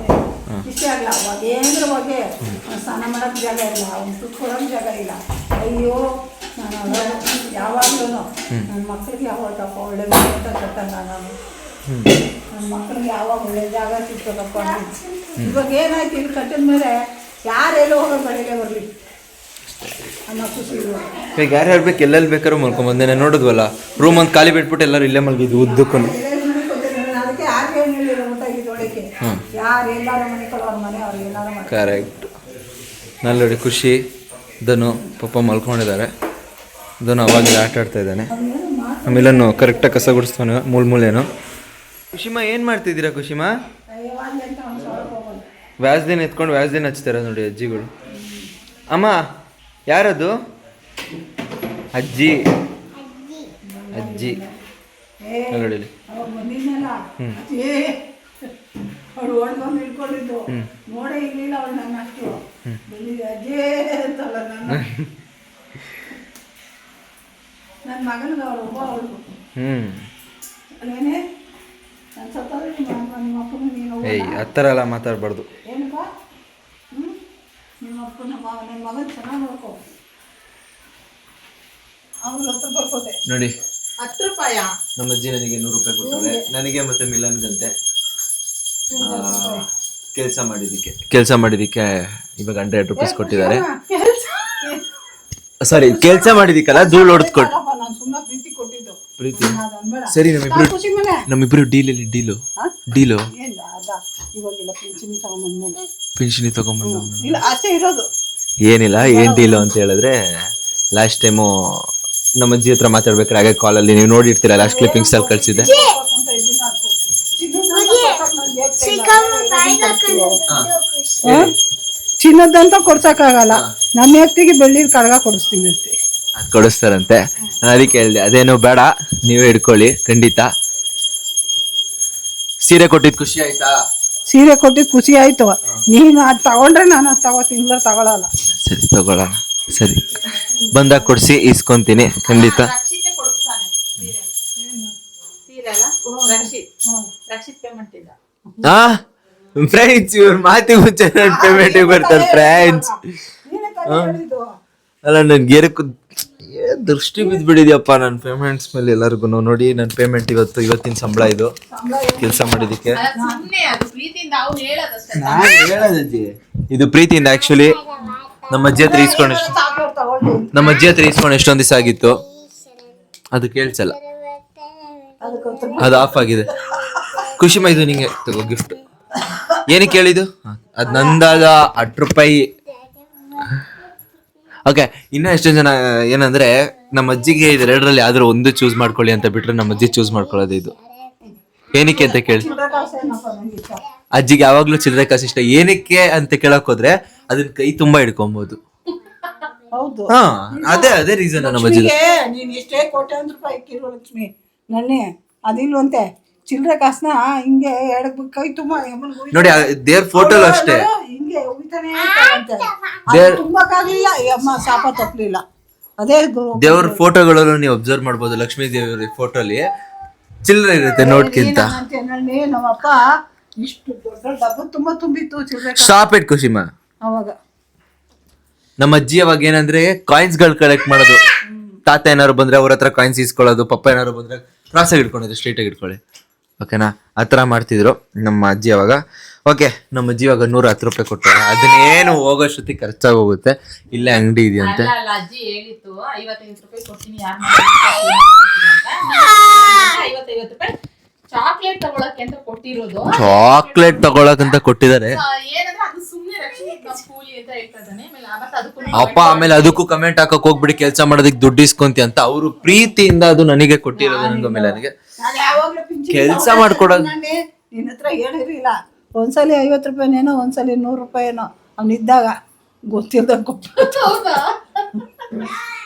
ಇಷ್ಟೇ ಆಗಲ್ಲ ಅವಾಗ ಏನ್ರ ಬಗ್ಗೆ. ಸ್ನಾನ ಮಾಡೋಕ್ಕೆ ಜಾಗ ಇಲ್ಲ ಅವ್ನು ಜಾಗ ಇಲ್ಲ. ಅಯ್ಯೋ ನಾನು ಯಾವಾಗಲೂ ನನ್ನ ಮಕ್ಕಳಿಗೆ ಯಾವಾಗಪ್ಪ ಒಳ್ಳೆ ಅಂತ ಕಟ್ಟಂಗ ನಾನು. ನನ್ನ ಮಕ್ಕಳಿಗೆ ಯಾವಾಗ ಒಳ್ಳೆ ಜಾಗ ಸಿಗ್ತದಪ್ಪ ಅಂತ. ಇವಾಗ ಏನಾಯ್ತು ಇಲ್ಲಿ ಕಟ್ಟಿದ ಮೇಲೆ ಯಾರೆಲ್ಲೋ ಹೋಗೋ ಬೆಳಗ್ಗೆ ಬರಲಿ. ಈಗ ಯಾರು ಹೇಳ್ಬೇಕು ಎಲ್ಲೆಲ್ಲಿ ಬೇಕಾದ್ರೂ ಮಲ್ಕೊಂಬಂದೆ ನಾನು ನೋಡಿದ್ವಲ್ಲ ರೂಮ್ ಒಂದು ಖಾಲಿ ಬಿಟ್ಬಿಟ್ಟು ಎಲ್ಲರೂ ಇಲ್ಲೇ ಮಲಗಿದ್ವಿ ಉದ್ದಕ್ಕೂ ಕರೆಕ್ಟ್ ನಲ್ಲೋಡಿ ಖುಷಿ ಧನು ಪಾಪ ಮಲ್ಕೊಂಡಿದ್ದಾರೆ. ಧನು ಅವಾಗಲೇ ಆಟ ಆಡ್ತಾ ಇದ್ದಾನೆ. ಆಮೇಲೆ ಕರೆಕ್ಟಾಗಿ ಕಸ ಗುಡಿಸ್ತಾನೆ ಮೂಲ್ ಮೂಲೇನು. ಖುಷಿಮಾ ಏನು ಮಾಡ್ತಿದ್ದೀರಾ ಖುಷಿಮಾ ವ್ಯಾಸ್ದಿನ ಎತ್ಕೊಂಡು ವ್ಯಾಸ್ದಿನ ಹಚ್ತಾರೆ ನೋಡಿ ಅಜ್ಜಿಗಳು. ಅಮ್ಮ ಯಾರದು? ಅಜ್ಜಿ. ಅಜ್ಜಿ. ಏ ಹ್ಞೂ ನೋಡಿ ಹ್ಞೂ ಏ ಅವಳು ಓಡ್ ಬಂದು ಇಟ್ಕೊಂಡಿದ್ದು ನೋಡೇ ಇರ್ಲಿಲ್ಲ ಅವಳು ನನ್ನ ಅಷ್ಟು ಬೆಳಿಗ್ಗೆ ಅಜ್ಜೇ ಅಂತಲ್ಲ ನನ್ನ. ನನ್ನ ಮಗನಿಗೆ ಅವಳು ಒಬ್ಬ ಅವಳು ಹ್ಮ್. ಅದೇನೇ ನನ್ನ ಸತ್ತೋದ್ರೆ ನಿಮ್ಮ ನಿಮ್ಮ ಅಪ್ಪನ ನೀನು ಏಯ್ ಥರ ಎಲ್ಲ ಮಾತಾಡಬಾರ್ದು. ಏನಪ್ಪ? ಹ್ಞೂ ನಿಮ್ಮ ಅಪ್ಪನ ನನ್ನ ಮಗನ ಚೆನ್ನಾಗಿ ನೋಡ್ಕೊ. ಅವ್ನಿಗೆ ಹತ್ತು ರೂಪಾಯಿ ಕೊಟ್ಟೆ ನೋಡಿ. ಹತ್ತು ರೂಪಾಯ ನಮ್ಮ ಅಜ್ಜಿ ನನಗೆ ನೂರು ರೂಪಾಯಿ ಕೊಟ್ಟವ್ರೆ ನನಗೆ ಮತ್ತೆ ಮಿಲನ್ಗಂತೆ ಕೆಲಸ ಮಾಡಿದ್ದಕ್ಕೆ. ಕೆಲಸ ಮಾಡಿದ್ದಕ್ಕೆ ಇವಾಗ ಹಂಡ್ರೆಡ್ ರುಪೀಸ್ ಕೊಟ್ಟಿದ್ದಾರೆ. ಸಾರಿ ಕೆಲಸ ಮಾಡಿದ್ದಕ್ಕಲ್ಲ ಧೂಳು ಹೊಡೆದು ಕೊಟ್ಟು ಅಲ್ಲಪ್ಪ ನಾನು ಸುಮ್ಮನೆ ಪ್ರೀತಿ ಕೊಟ್ಟಿದ್ದು ಪ್ರೀತಿ. ಸರಿ ನಮ್ಮಿಬ್ರು ನಮ್ಮಿಬ್ರು ಡೀಲ್ ಇಲ್ಲಿ ಡೀಲಲ್ಲಿ ಡೀಲು ಡೀಲು ಪಿಂಚಣಿ ತಗೊಂಬಂದು ಇಲ್ಲ ಅಷ್ಟೇ ಇರೋದು. ಏನಿಲ್ಲ ಏನ್ ಡೀಲು ಅಂತ ಹೇಳಿದ್ರೆ ಲಾಸ್ಟ್ ಟೈಮು ನಮ್ಮ ಅಜ್ಜಿ ಹತ್ರ ಮಾತಾಡ್ಬೇಕಾದ್ರೆ ಹಾಗೆ ಕಾಲಲ್ಲಿ ನೀವು ನೋಡಿರ್ತೀರ ಲಾಸ್ಟ್ ಕ್ಲಿಪ್ಪಿಂಗ್ಸ್ ಅಲ್ಲಿ ಕಳ್ಸಿದ್ದೆ. ಚಿನ್ನದಂತ ಕೊಡ್ಸಕ್ಕಾಗಲ್ಲ ನನ್ನ ವ್ಯಕ್ತಿಗೆ ಬೆಳ್ಳಿದ ಕಡಗ ಕೊಡಿಸ್ತೀನಿ ಅದ್ ಕೊಡಿಸ್ತಾರಂತೆ. ನಾನು ಅದಕ್ಕೆ ಹೇಳಿದೆ ಅದೇನು ಬೇಡ ನೀವೇ ಇಟ್ಕೊಳ್ಳಿ ಖಂಡಿತ. ಸೀರೆ ಕೊಟ್ಟಿದ್ ಖುಷಿ ಆಯ್ತಾ? ಸೀರೆ ಕೊಟ್ಟಿದ್ದು ಖುಷಿ ಆಯ್ತು. ನೀನು ಅದು ತಗೊಂಡ್ರೆ ನಾನು ಅದು ತಗೋತೀನಿ ಇಲ್ಲ ತಗೊಳಲ್ಲ. ಸರಿ ತಗೊಳ್ಳೋಣ ಸರಿ. ಬಂದಾಗ ಕೊಡಿಸಿ ಇಸ್ಕೊಂತೀನಿ ಖಂಡಿತ. ಹಾ? ಫ್ರೆಂಡ್ಸ್ ಇವ್ರ ಮಾತಿಗೆ ಮುಂಚೆ ಪೇಮೆಂಟಿಗೆ ಪೇಮೆಂಟ್ ಬರ್ತಾರೆ ಫ್ರೆಂಡ್ಸ್. ಅಲ್ಲ ನನ್ಗೆ ಏರಕ್ಕೂ ಏ ದೃಷ್ಟಿ ಬಿಡಿದ್ಯಪ್ಪ ನನ್ನ ಪೇಮೆಂಟ್ಸ್ ಮೇಲೆ ಎಲ್ಲರಿಗೂ. ನೋಡಿ ನನ್ನ ಪೇಮೆಂಟ್ ಇವತ್ತು ಇವತ್ತಿನ ಸಂಬಳ ಇದು. ಕೆಲಸ ಮಾಡಿದ್ದಕ್ಕೆ. ನಾನು ಹೇಳೋದಜ್ಜಿ ಇದು ಪ್ರೀತಿಯಿಂದ ಆಕ್ಚುಲಿ ನಮ್ಮ ಅಜ್ಜಿ ಹತ್ರ ಇಸ್ಕೊಂಡು ಎಷ್ಟು- ನಮ್ಮ ಅಜ್ಜಿ ಹತ್ರ ಇಸ್ಕೊಂಡು ಎಷ್ಟೊಂದು ದಿವಸ ಆಗಿತ್ತು. ಅದು ಕೇಳ್ಸಲ್ಲ. ಅದು ಆಫ್ ಆಗಿದೆ. ಖುಷಿ ಮೈದು ನಿಂಗೆ ತಗೋ ಗಿಫ್ಟ್ ಏನಕ್ಕೆ ಹೇಳಿದ್ದು? ಅದು ನಂದಾದ ಹತ್ತು ರೂಪಾಯಿ ಓಕೆ ಇನ್ನೂ ಎಷ್ಟೊಂದು ಜನ ಏನಂದ್ರೆ ನಮ್ಮ ಅಜ್ಜಿಗೆ ಇದೆರಡರಲ್ಲಿ ಯಾವ್ದಾದ್ರು ಒಂದು ಚೂಸ್ ಮಾಡ್ಕೊಳ್ಳಿ ಅಂತ ಬಿಟ್ರೆ ನಮ್ಮ ಅಜ್ಜಿ ಚೂಸ್ ಮಾಡ್ಕೊಳ್ಳೋದು ಇದು. ಏನಕ್ಕೆ ಅಂತ ಕೇಳಿ? ಅಜ್ಜಿಗೆ ಯಾವಾಗ್ಲೂ ಚಿಲ್ಲರೆ ಕಾಸು ಇಷ್ಟ. ಏನಕ್ಕೆ ಅಂತ ಕೇಳಕ್ ಹೋದ್ರೆ ಅದನ್ನ ಕೈ ತುಂಬಾ ಹಿಡ್ಕೊಬಹುದು ಹೌದು. ಹಾ ಅದೇ ಅದೇ ರೀಸನ್ ನಮ್ಮ ಅಜ್ಜಿ ಲಕ್ಷ್ಮಿಗೆ ನೀನ್ ಎಷ್ಟೇ ಕೋಟ್ಯಾಂತರ ರೂಪಾಯಿ ಇಕ್ಕಿರು ಲಕ್ಷ್ಮಿ. ನನ್ನೇ ಅದಿಲ್ವಂತೆ. ಚಿಲ್ಲರೆ ಕಾಸ್ನ ಹಿಂಗೆ ಎಡಕ್ ಕೈ ತುಂಬಾ ನೋಡಿ ದೇವ್ರ ಫೋಟೋ ಅಷ್ಟೇ. ಹಿಂಗೆ ಉಯ್ತಾನೆ ಇರ್ತಾರಂತೆ. ಅದು ತುಂಬಕ್ಕಾಗ್ಲಿಲ್ಲ ಶಾಪ ತಪ್ಪಲಿಲ್ಲ ಅದೇ ಗುರು. ದೇವ್ರ ಫೋಟೋಗಳನ್ನು ನೀವು ಅಬ್ಸರ್ವ್ ಮಾಡ್ಬೋದು ಲಕ್ಷ್ಮೀ ದೇವ್ರ ಫೋಟೋಲಿ ಚಿಲ್ಲರೆ ಇರುತ್ತೆ ನೋಟ್ಕಿಂತ ಏನಂತೆ ನನ್ನಿ ನಮ್ಮಪ್ಪ ಇಷ್ಟು ದೊಡ್ಡ ಡಬ್ಬ ತುಂಬಾ ತುಂಬಿತ್ತು ಚಿಲ್ಲರೆ ಸ್ಟಾಪ್ ಇಟ್ ಖುಷಿಮಾ ಅವಾಗ. ನಮ್ಮ ಅಜ್ಜಿ ಅವಾಗ ಏನಂದ್ರೆ ಕಾಯಿನ್ಸ್ಗಳು ಕಲೆಕ್ಟ್ ಮಾಡೋದು. ತಾತ ಏನಾರು ಬಂದ್ರೆ ಅವ್ರ ಹತ್ರ ಕಾಯಿನ್ಸ್ ಇಸ್ಕೊಳ್ಳೋದು ಪಪ್ಪ ಏನಾರು ಬಂದ್ರೆ ಕ್ರಾಸ್ ಆಗಿ ಇಟ್ಕೊಳ್ಳೋದು ಸ್ಟ್ರೈಟ್ ಆಗಿ ಇಟ್ಕೊಳ್ಳಿ ಓಕೆನಾ ಆ ಥರ ಮಾಡ್ತಿದ್ರು ನಮ್ಮ ಅಜ್ಜಿ ಅವಾಗ. ಓಕೆ ನಮ್ಮ ಅಜ್ಜಿ ಇವಾಗ ನೂರ ಹತ್ತು ರೂಪಾಯಿ ಕೊಟ್ಟರು ಅದನ್ನೇನು ಹೋಗೋಷ್ಟೊತ್ತಿ ಖರ್ಚಾಗಿ ಹೋಗುತ್ತೆ. ಇಲ್ಲೇ ಅಂಗಡಿ ಇದೆಯಂತೆ. ಚಾಕ್ಲೇಟ್ ತಗೊಳಕಂತ ಕೊಟ್ಟಿದ್ದಾರೆ. ಅಪ್ಪ ಆಮೇಲೆ ಅದಕ್ಕೂ ಕಮೆಂಟ್ ಹಾಕಕ್ ಹೋಗ್ಬಿಡಿ ಕೆಲಸ ಮಾಡೋದಕ್ಕೆ ದುಡ್ಡು ಇಸ್ಕೊಂತಿ ಅಂತ. ಅವರು ಪ್ರೀತಿಯಿಂದ ಅದು ನನಗೆ ಕೊಟ್ಟಿರೋದು ನನಗೆ ಆಮೇಲೆ ನನಗೆ ಕೆಲ್ಸ ಮಾಡ್ಕೊಡೋದು. ನಾನೇ ನಿನ್ನ ಹತ್ರ ಹೇಳಿರಲಿಲ್ಲ. ಒಂದ್ಸಲಿ ಐವತ್ತು ರೂಪಾಯಿನೇನೋ ಒಂದ್ಸಲಿ ನೂರು ರೂಪಾಯಿನೋ. ಅವನಿದ್ದಾಗ ಗೊತ್ತಿಲ್ಲದ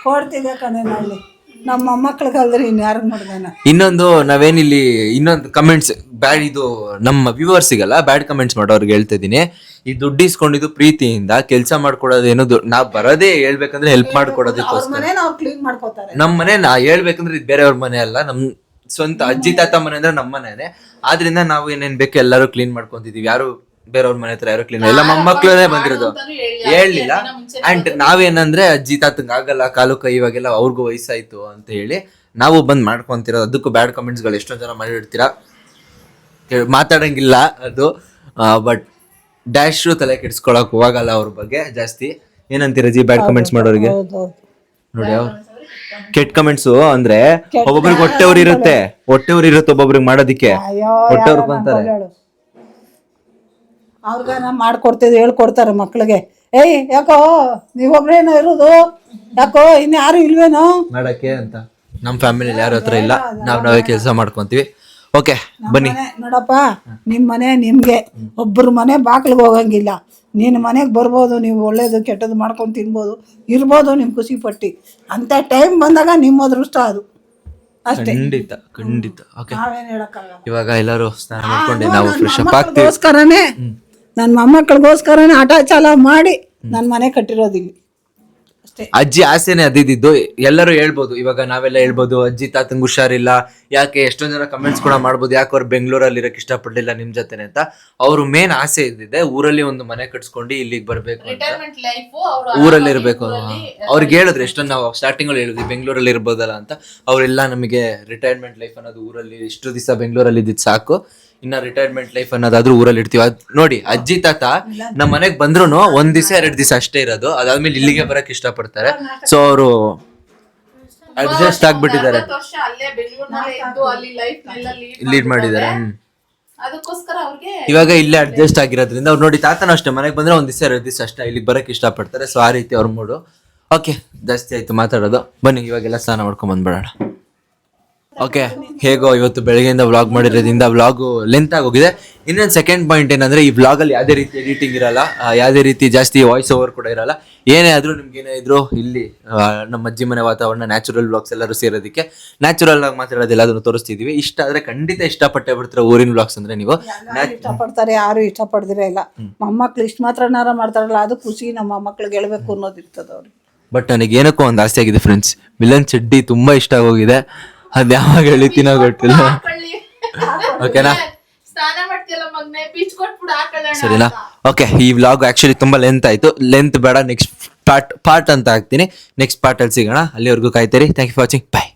ಕೊಡ್ತಿದ್ದೆ ಕಣೆ ನಾಳೆ. ನಮ್ಮ ಮೊಮ್ಮಕ್ಳಿಗಲ್ದ್ರೆ ಯಾರು ಮಾಡ್ದಾನ ಇನ್ನೊಂದು ನಾವೇನಿಲ್ಲಿ ಇನ್ನೊಂದು ಕಮೆಂಟ್ಸ್ ಬ್ಯಾಡ್ ಇದು ನಮ್ಮ ವ್ಯೂವರ್ಸ್ ಸಿಗಲ್ಲ ಬ್ಯಾಡ್ ಕಮೆಂಟ್ಸ್ ಮಾಡೋರ್ಗೆ ಹೇಳ್ತಾ ಇದೀನಿ ಈ ದುಡ್ಡು ಇಸ್ಕೊಂಡಿದ್ದು ಪ್ರೀತಿಯಿಂದ ಕೆಲಸ ಮಾಡ್ಕೊಡೋದೇನು ನಾ ಬರೋದೇ ಹೇಳ್ಬೇಕಂದ್ರೆ ಹೆಲ್ಪ್ ಮಾಡ್ಕೊಡೋದಕ್ಕೋಸ್ಕರ. ಮನೇನ ಅವ್ರು ಕ್ಲೀನ್ ಮಾಡ್ಕೋತಾರೆ. ನಮ್ಮ ಮನೆ ನಾ ಹೇಳ್ಬೇಕಂದ್ರೆ ಇದು ಬೇರೆಯವ್ರ ಮನೆ ಅಲ್ಲ ನಮ್ ಸ್ವಂತ ಅಜ್ಜಿ ತಾತ ಮನೆ ಅಂದ್ರೆ ನಮ್ಮ ಮನೆನೆ. ಆದ್ರಿಂದ ನಾವು ಏನೇನ್ ಬೇಕು ಎಲ್ಲರೂ ಕ್ಲೀನ್ ಮಾಡ್ಕೊಂತಿದೀವಿ. ಯಾರು ಬೇರೆಯವ್ರ ಮನೆ ಹತ್ರ ಯಾರು ಕ್ಲೀನ್ ಎಲ್ಲ ಮೊಮ್ಮಕ್ಳೇ ಬಂದಿರೋದು. ಹೇಳಲಿಲ್ಲ ಅಂಡ್ ನಾವೇನಂದ್ರೆ ಅಜ್ಜಿ ತಾತಂಗ್ ಆಗಲ್ಲ ಕಾಲು ಕೈ ಇವಾಗೆಲ್ಲ ಅವ್ರಿಗೂ ವಯಸ್ಸಾಯ್ತು ಅಂತ ಹೇಳಿ ನಾವು ಬಂದ್ ಮಾಡ್ಕೊಂತಿರೋದು. ಅದಕ್ಕೂ ಬ್ಯಾಡ್ ಕಮೆಂಟ್ಸ್ಗಳು ಎಷ್ಟೊಂದ್ ಜನ ಮಾಡಿರ್ತೀರಾ? ಮಾತಾಡಂಗಿಲ್ಲ ಅದು. ಬಟ್ ಡ್ಯಾಶ್ ತಲೆ ಕೆಡ್ಸ್ಕೊಳಕ್ ಹೋಗಲ್ಲ ಅವ್ರ ಬಗ್ಗೆ ಜಾಸ್ತಿ. ಏನಂತೀರ ಜಿ ಬ್ಯಾಡ್ ಕಮೆಂಟ್ಸ್ ಮಾಡೋರಿಗೆ? ನೋಡಿ ಅವ್ರು ಕೆಟ್ಟ ಕಮೆಂಟ್ಸ್ ಅಂದ್ರೆ ಒಬ್ಬೊಬ್ರಿಗೆ ಹೊಟ್ಟೆವ್ರು ಇರುತ್ತೆ. ಹೊಟ್ಟೆವ್ರು ಇರುತ್ತೆ ಒಬ್ಬೊಬ್ರಿಗೆ ಮಾಡೋದಿಕ್ಕೆ. ಅಯ್ಯೋ ಬಂತಾರೆ ಉರ್ಕೊಂತಾರೆ. ಅವ್ರಿಗ ನಾ ಹೇಳ್ಕೊಡ್ತಾರೆ ಮಕ್ಳಿಗೆ. ಏಯ್ ಯಾಕೋ ನೀವೊಬ್ರೇನೋ ಇರೋದು? ಯಾಕೋ ಇನ್ಯಾರು ಇಲ್ವೇನೋ? ಮಾಡಕ್ಕೆ ಅಂತ. ನಮ್ಮ ಫ್ಯಾಮಿಲಿ ಯಾರ ಹತ್ರ ಇಲ್ಲ. ನಾವ್ ನಾವೇ ಕೆಲಸ ಮಾಡ್ಕೊಂತೀವಿ. ಓಕೆ ಬನ್ನಿ. ನೋಡಪ್ಪ ನಿಮ್ಮ ಮನೆ ನಿಮ್ಗೆ. ಒಬ್ಬರ ಮನೆ ಬಾಗಿಲಿಗೆ ಹೋಗಂಗಿಲ್ಲ. ನಿನ್ನ ಮನೆಗೆ ಬರ್ಬೋದು ನೀವು ಒಳ್ಳೇದು ಕೆಟ್ಟದ್ದು ಮಾಡ್ಕೊಂಡು ತಿನ್ಬೋದು ಇರ್ಬೋದು ನಿಮ್ಮ ಖುಷಿ ಪಟ್ಟಿ. ಅಂಥ ಟೈಮ್ ಬಂದಾಗ ನಿಮ್ಮ ಅದೃಷ್ಟ ಅದು. ಅಷ್ಟೇ. ಖಂಡಿತ ಖಂಡಿತ. ಓಕೆ. ನಾವೇನು ಹೇಳಕ್ಕಾಗಲ್ಲ. ಇವಾಗ ಎಲ್ಲರೂ ಸ್ನಾನ ಮಾಡ್ಕೊಂಡು ನಾವು ಫ್ರೆಶ್ ಅಪ್ ಆಗ್ತೀವಿ. ಮೊಮ್ಮಕ್ಕಳಿಗೋಸ್ಕರನೇ ನನ್ನ ಮೊಮ್ಮಕ್ಕಳಿಗೋಸ್ಕರನೇ ಆಟ ಚಾಲ ಮಾಡಿ ನನ್ನ ಮನೆ ಕಟ್ಟಿರೋದಿಲ್ಲಿ. ಅಷ್ಟೇ. ಅಜ್ಜಿ ಆಸೆನೆ ಅದಿದ್ದು ಎಲ್ಲರೂ ಹೇಳ್ಬೋದು ಇವಾಗ ನಾವೆಲ್ಲ ಹೇಳ್ಬೋದು ಅಜ್ಜಿ ತಾತಂಗ್ ಹುಷಾರಿಲ್ಲ ಯಾಕೆ ಎಷ್ಟೊಂದ್ ಜನ ಕಮೆಂಟ್ಸ್ ಕೂಡ ಮಾಡ್ಬೋದು ಯಾಕೆ ಅವ್ರು ಬೆಂಗಳೂರಲ್ಲಿ ಇರಕ್ ಇಷ್ಟಪಡ್ಲಿಲ್ಲ ನಿಮ್ ಜೊತೆನೆ ಅಂತ. ಅವ್ರ ಮೇನ್ ಆಸೆ ಇದ್ದಿದೆ ಊರಲ್ಲಿ ಒಂದು ಮನೆ ಕಟ್ಸ್ಕೊಂಡು ಇಲ್ಲಿಗೆ ಬರ್ಬೇಕು ಅಂತ. ರಿಟೈರ್ಮೆಂಟ್ ಲೈಫು ಊರಲ್ಲಿ ಇರ್ಬೇಕು. ಅವ್ರಿಗೆ ಹೇಳಿದ್ರು ಎಷ್ಟೊಂದು ನಾವು ಸ್ಟಾರ್ಟಿಂಗ್ ಅಲ್ಲಿ ಹೇಳಿದ್ವಿ ಬೆಂಗಳೂರಲ್ಲಿ ಇರ್ಬೋದಲ್ಲ ಅಂತ. ಅವರೆಲ್ಲ ನಮಗೆ ರಿಟೈರ್ಮೆಂಟ್ ಲೈಫ್ ಅನ್ನೋದು ಊರಲ್ಲಿ ಇಷ್ಟು ದಿವಸ ಬೆಂಗಳೂರಲ್ಲಿ ಇದ್ದಿದ್ದು ಸಾಕು. ಇನ್ನ ರಿಟೈರ್ಮೆಂಟ್ ಲೈಫ್ ಅನ್ನೋದಾದ್ರೂ ಊರಲ್ಲಿ ಇರ್ತೀವಿ ಅದ್ ನೋಡಿ ಅಜ್ಜಿ ತಾತ ನಮ್ಮ ಮನೆಗೆ ಬಂದ್ರು ಒಂದ್ ದಿವಸ ಎರಡ್ ದಿವಸ ಅಷ್ಟೇ ಇರೋದು. ಅದಾದ್ಮೇಲೆ ಇಲ್ಲಿಗೆ ಬರಕ್ ಇಷ್ಟಪಡ್ತಾರೆ. ಸೊ ಅವರು ಅಡ್ಜಸ್ಟ್ ಆಗ್ಬಿಟ್ಟಿದ್ದಾರೆ. ವರ್ಷ ಅಲ್ಲೇ ಬೆಂಗಳೂರಿನಲ್ಲೇ ಇದ್ದು ಅಲ್ಲಿ ಲೈಫ್ ನೆಲ್ಲ ಲೀಡ್ ಮಾಡಿದ್ದಾರೆ. ಹ್ಮ್. ಅದಕ್ಕೋಸ್ಕರ ಅವ್ರಿಗೆ ಇವಾಗ ಇಲ್ಲೇ ಅಡ್ಜಸ್ಟ್ ಆಗಿರೋದ್ರಿಂದ ಅವ್ರು ನೋಡಿ ತಾತನ ಅಷ್ಟೇ ಮನೆಗೆ ಬಂದ್ರೆ ಒಂದ್ ದಿವಸ ಎರಡು ದಿವಸ ಅಷ್ಟೇ ಇಲ್ಲಿಗೆ ಬರಕ್ ಇಷ್ಟಪಡ್ತಾರೆ. ಸೊ ಆ ರೀತಿ ಅವ್ರ ಮೂಡು ಓಕೆ ಜಾಸ್ತಿ ಆಯ್ತು ಮಾತಾಡೋದು. ಬನ್ನಿ ಇವಾಗೆಲ್ಲ ಸ್ನಾನ ಮಾಡ್ಕೊಂಡ್ ಬಂದ್ಬಿಡೋಣ. ಓಕೆ ಹೇಗೋ ಇವತ್ತು ಬೆಳಗ್ಗೆಯಿಂದ ವ್ಲಾಗ್ ಮಾಡಿರೋದ್ರಿಂದ ವ್ಲಾಗು ಲೆಂತ್ ಆಗೋಗಿದೆ ಇನ್ನೊಂದು ಸೆಕೆಂಡ್ ಪಾಯಿಂಟ್ ಏನಂದ್ರೆ ಈ ವ್ಲಾಗಲ್ಲಿ ಅಲ್ಲಿ ಯಾವುದೇ ರೀತಿ ಎಡಿಟಿಂಗ್ ಇರಲ್ಲ ಯಾವುದೇ ರೀತಿ ಜಾಸ್ತಿ ವಾಯ್ಸ್ ಓವರ್ ಕೂಡ ಇರಲ್ಲ. ಏನೇ ಆದ್ರೂ ನಿಮ್ಗೆ ಏನೇ ಇದ್ರು ಇಲ್ಲಿ ನಮ್ಮ ಅಜ್ಜಿ ಮನೆ ವಾತಾವರಣ ನ್ಯಾಚುರಲ್ ವ್ಲಾಗ್ಸ್ ಎಲ್ಲರೂ ಸೇರೋದಕ್ಕೆ ನ್ಯಾಚುರಲ್ ಆಗಿ ಮಾತಾಡೋದೆಲ್ಲ ಅದನ್ನು ತೋರಿಸ್ತಿದೀವಿ. ಇಷ್ಟ ಆದ್ರೆ ಖಂಡಿತ ಇಷ್ಟಪಟ್ಟೆ ಬಿಡ್ತಾರೆ ಊರಿನ ವ್ಲಾಗ್ಸ್ ಅಂದ್ರೆ ನೀವು ಇಷ್ಟಪಡ್ತಾರೆ ಯಾರು ಇಷ್ಟಪಡ್ದಿರೇ ಇಲ್ಲ. ಮೊಮ್ಮಕ್ಳು ಇಷ್ಟು ಮಾತ್ರನಾರ ಮಾಡ್ತಾರಲ್ಲ ಅದು ಖುಷಿ ನಮ್ಮ ಮೊಮ್ಮಕ್ಳಿಗೆ ಹೇಳ್ಬೇಕು ಅನ್ನೋದಿರ್ತದೆ ಅವ್ರಿಗೆ. ಬಟ್ ನನಗೆ ಏನಕ್ಕೂ ಒಂದು ಆಸೆ ಆಗಿದೆ ಫ್ರೆಂಡ್ಸ್ ಮಿಲನ್ ಚಡ್ಡಿ ತುಂಬಾ ಇಷ್ಟ ಆಗೋಗಿದೆ. ಅದ್ ಯಾವಾಗ ಎಳಿತೀನೋ ಗೊತ್ತಿಲ್ಲ. ಓಕೆನಾ? ಸರಿನಾ? ಓಕೆ ಈ ವ್ಲಾಗ್ ಆಕ್ಚುಲಿ ತುಂಬಾ ಲೆಂತ್ ಆಯ್ತು. ಲೆಂತ್ ಬೇಡ ನೆಕ್ಸ್ಟ್ ಪಾರ್ಟ್ ಪಾರ್ಟ್ ಅಂತ ಹಾಕ್ತೀನಿ. ನೆಕ್ಸ್ಟ್ ಪಾರ್ಟ್ ಅಲ್ಲಿ ಸಿಗೋಣ. ಅಲ್ಲಿವರೆಗೂ ಕಾಯ್ತೀರಿ. Thank you for watching bye